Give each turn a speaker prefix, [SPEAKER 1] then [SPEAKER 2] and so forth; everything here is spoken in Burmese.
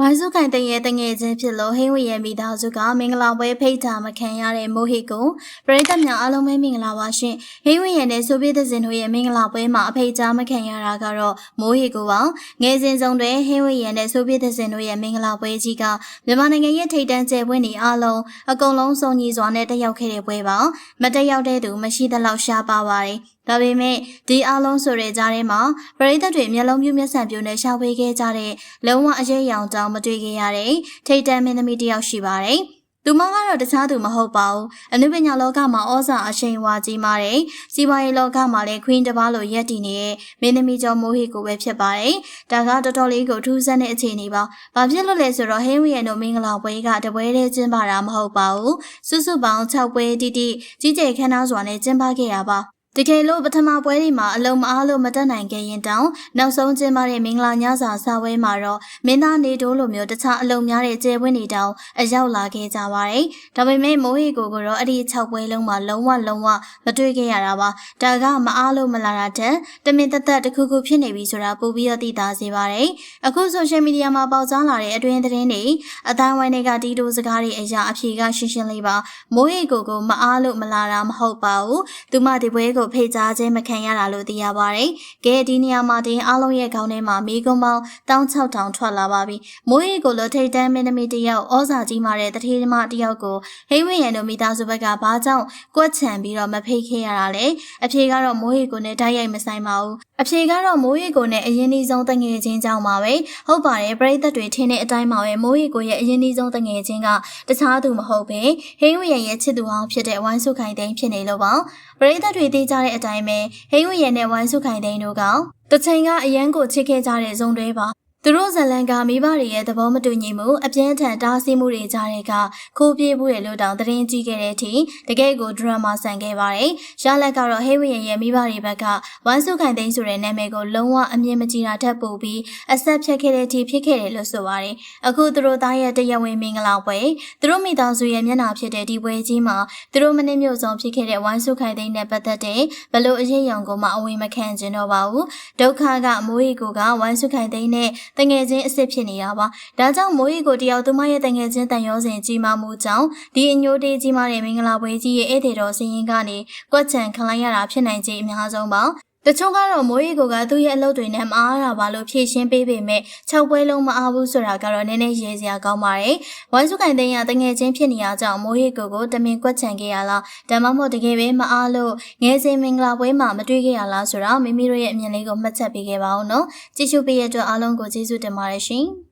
[SPEAKER 1] ဝိုင်းစုခိုင်တဲ့ရဲ့တငယ်ချင်းဖြစ်လို့ဟင်းဝရဲ့မိသားစုကမင်္ဂလာပွဲဖိတ်တာမခံရတဲ့မိုဟိကိုပရိသတ်များအားလုံးပဲမင်္ဂလာပါရှင်ဟင်းဝရဲ့နဲ့ဆိုဗီယက်သင်းတို့ရဲ့မင်္ဂလာပွဲမှာအဖိတ်တာမခံရတာကတော့မိုဟိကိုပါငယ်စဉ်ဆုံးတွင်ဟင်းဝရဲ့နဲ့ဆိုဗီယက်သင်းတို့ရဲ့မင်္ဂလာပွဲကြီးကမြန်မာနိုင်ငံရဲ့ထိပ်တန်းကျယ်ပွဲနေအားလုံးအကုန်လုံးစုံညီစွာနဲ့တက်ရောက်ခဲ့တဲ့ပွဲပါမတက်ရောက်တဲ့သူမရှိသလောက်ရှားပါပါတယ် ဒါပေမဲ့ဒီအားလုံးဆိုတဲ့ကြားထဲမှာပရိသတ်တွေမျက်လုံးပြူးမျက်စံပြူးနဲ့ရှာဖွေခဲ့ကြတဲ့လုံးဝအရေးရောင်တောင်မတွေ့ခဲ့ရတဲ့ထိတ်တန့်မင်းသမီးတစ်ယောက်ရှိပါတယ်။သူမကတော့တခြားသူမဟုတ်ပါဘူး။အနုပညာလောကမှာဩဇာအရှိန်ဝါကြီးမားတဲ့စီးပွားရေးလောကမှာလည်းခွင်းတစ်ပါးလိုရက်တည်နေတဲ့မင်းသမီးကျော်မိုးဟီကိုပဲဖြစ်ပါတယ်။ဒါကတော်တော်လေးကိုထူးဆန်းတဲ့အခြေအနေပါ။ဘာဖြစ်လို့လဲဆိုတော့ဟင်းဝီရဲ့တို့မင်္ဂလာပွဲကတပွဲတည်းကျင်းပတာမဟုတ်ပါဘူး။စုစုပေါင်း6ပွဲတိတိကြီးကျယ်ခမ်းနားစွာနဲ့ကျင်းပခဲ့တာပါ။ တကယ်လို့ပထမပွဲဒီမှာအလုံးမအားလို့မတက်နိုင်ခဲ့ရင်တောင်နောက်ဆုံးကျင်းပတဲ့မင်္ဂလာညစာစာပွဲမှာတော့မင်းသားနေတိုးလိုမျိုးတခြားအလုံးများတဲ့ကျဲပွဲနေတောင်အရောက်လာခဲ့ကြပါတယ်။ဒါပေမဲ့မိုးဟီကိုကတော့အဲ့ဒီ6ပွဲလုံးမှာလုံးဝလုံးဝမတွေ့ခဲ့ရတာပါ။ဒါကမအားလို့မလာတာတဲ့တမင်သက်သက်တစ်ခုခုဖြစ်နေပြီဆိုတာပို့ပြီးတော့သိသာစေပါတယ်။အခုဆိုရှယ်မီဒီယာမှာပေါက်ကြားလာတဲ့အတွင်းသတင်းတွေအတိုင်းဝိုင်းတွေကတီတိုစကားတွေအရာအဖြေကရှင်းရှင်းလေးပါ။မိုးဟီကိုကိုမအားလို့မလာတာမဟုတ်ပါဘူး။သူမဒီပွဲကိုဖိတ်ကြားခြင်းမခံရတာလို့သိရပါတယ်။ကဲဒီနေရာမှာတင်အားလုံးရဲ့ခေါင်းထဲမှာမိကုံပေါင်း16000ထွက်လာပါပြီ။မိုးရီကိုလိုထိတ်တန်းမင်းသမီးတယောက်ဩဇာကြီးမာတဲ့တထေးမတယောက်ကိုဟိမ့်ဝင်းရန်တို့မိသားစုဘက်ကဘာကြောင့်ကွက်ချံပြီးတော့မဖိတ်ခဲ့ရတာလဲ။အဖြေကတော့မိုးရီကိုနဲ့တိုက်ရိုက်မဆိုင်ပါဘူး။အဖြေကတော့မိုးရီကိုနဲ့အရင်ဒီဆုံးတငယ်ချင်းကြောင့်ပါပဲ။ဟုတ်ပါတယ်ပြိသက်တွေထင်းတဲ့အတိုင်းပါပဲမိုးရီကိုရဲ့အရင်ဒီဆုံးတငယ်ချင်းကတခြားသူမဟုတ်ပဲဟိမ့်ဝင်းရန်ရဲ့ချစ်သူဟောင်းဖြစ်တဲ့ဝိုင်းစုခိုင်သိန်းဖြစ်နေလို့ပါ။ပရိသတ်တွေသိကြတဲ့အတိုင်းပဲဟိန်းဝရနဲ့ဝိုင်းစုခိုင်သိန်းတို့ကတချိန်ကအရန်ကိုချစ်ခဲ့ကြတဲ့ဇုံတွေပါ သူတို့ဇလန်ကမိဘတွေရဲ့သဘောမတူညီမှုအပြင်းထန်တားဆီးမှုတွေကြားတဲ့ကခိုးပြေးမှုတွေလို့တောင်သတင်းကြည့်ခဲ့တဲ့အထိတကယ့်ကိုဒရမာဆန်ခဲ့ပါတယ်။ရလက်ကတော့ဟေးဝရင်ရဲ့မိဘတွေဘက်ကဝမ်စုခိုင်သိန်းဆိုတဲ့နာမည်ကိုလုံးဝအမြင်မကြည်တာထက်ပိုပြီးအဆက်ဖြတ်ခဲ့တဲ့အထိဖြစ်ခဲ့တယ်လို့ဆိုပါတယ်။အခုသူတို့သားရဲ့တရားဝင်မင်္ဂလာပွဲသူတို့မိသားစုရဲ့မျက်နှာဖြစ်တဲ့ဒီပွဲကြီးမှာသူတို့မနစ်မြို့ဆုံးဖြစ်ခဲ့တဲ့ဝမ်စုခိုင်သိန်းနဲ့ပတ်သက်တဲ့ဘလို့အရေးအယံကိုမှအဝင်မခံကျင်တော့ပါဘူး။ဒုက္ခကမိုးရီကိုကဝမ်စုခိုင်သိန်းနဲ့ တငယ်ချင်းအစ်စ်ဖြစ်နေတာပါ။ဒါကြောင့်မိုးရီကိုတယောက်သူမရဲ့တငယ်ချင်းတန်ရောစင်ကြီးမားမှုကြောင့်ဒီအညိုတေးကြီးမားတဲ့မင်္ဂလာပွဲကြီးရဲ့ဧည့်သည်တော်စင်ရင်ကနေကွက်ချံခံလိုက်ရတာဖြစ်နိုင်ခြေအများဆုံးပါ။ တချို့ကတော့မိုးရီကိုကသူ့ရဲ့အလုပ်တွေနဲ့မအားတာပါလို့ဖြေရှင်းပေးပေမဲ့၆ပွဲလုံးမအားဘူးဆိုတာကတော့နည်းနည်းရေစရာကောင်းပါတယ်။ဝိုင်းစုခိုင်သိန်းကတငယ်ချင်းဖြစ်နေရကြောင်းမိုးရီကိုကိုတမင်ကွက်ချံခဲ့ရလားဒါမှမဟုတ်တကယ်ပဲမအားလို့ငယ်စဉ်မင်္ဂလာပွဲမှာမတွေ့ခဲ့ရလားဆိုတော့မိမိတို့ရဲ့အမြင်လေးကိုမှတ်ချက်ပေးခဲ့ပါဦးနော်။ကြည့်ရှုပေးရတဲ့အတွက်အားလုံးကိုကျေးဇူးတင်ပါတယ်ရှင်။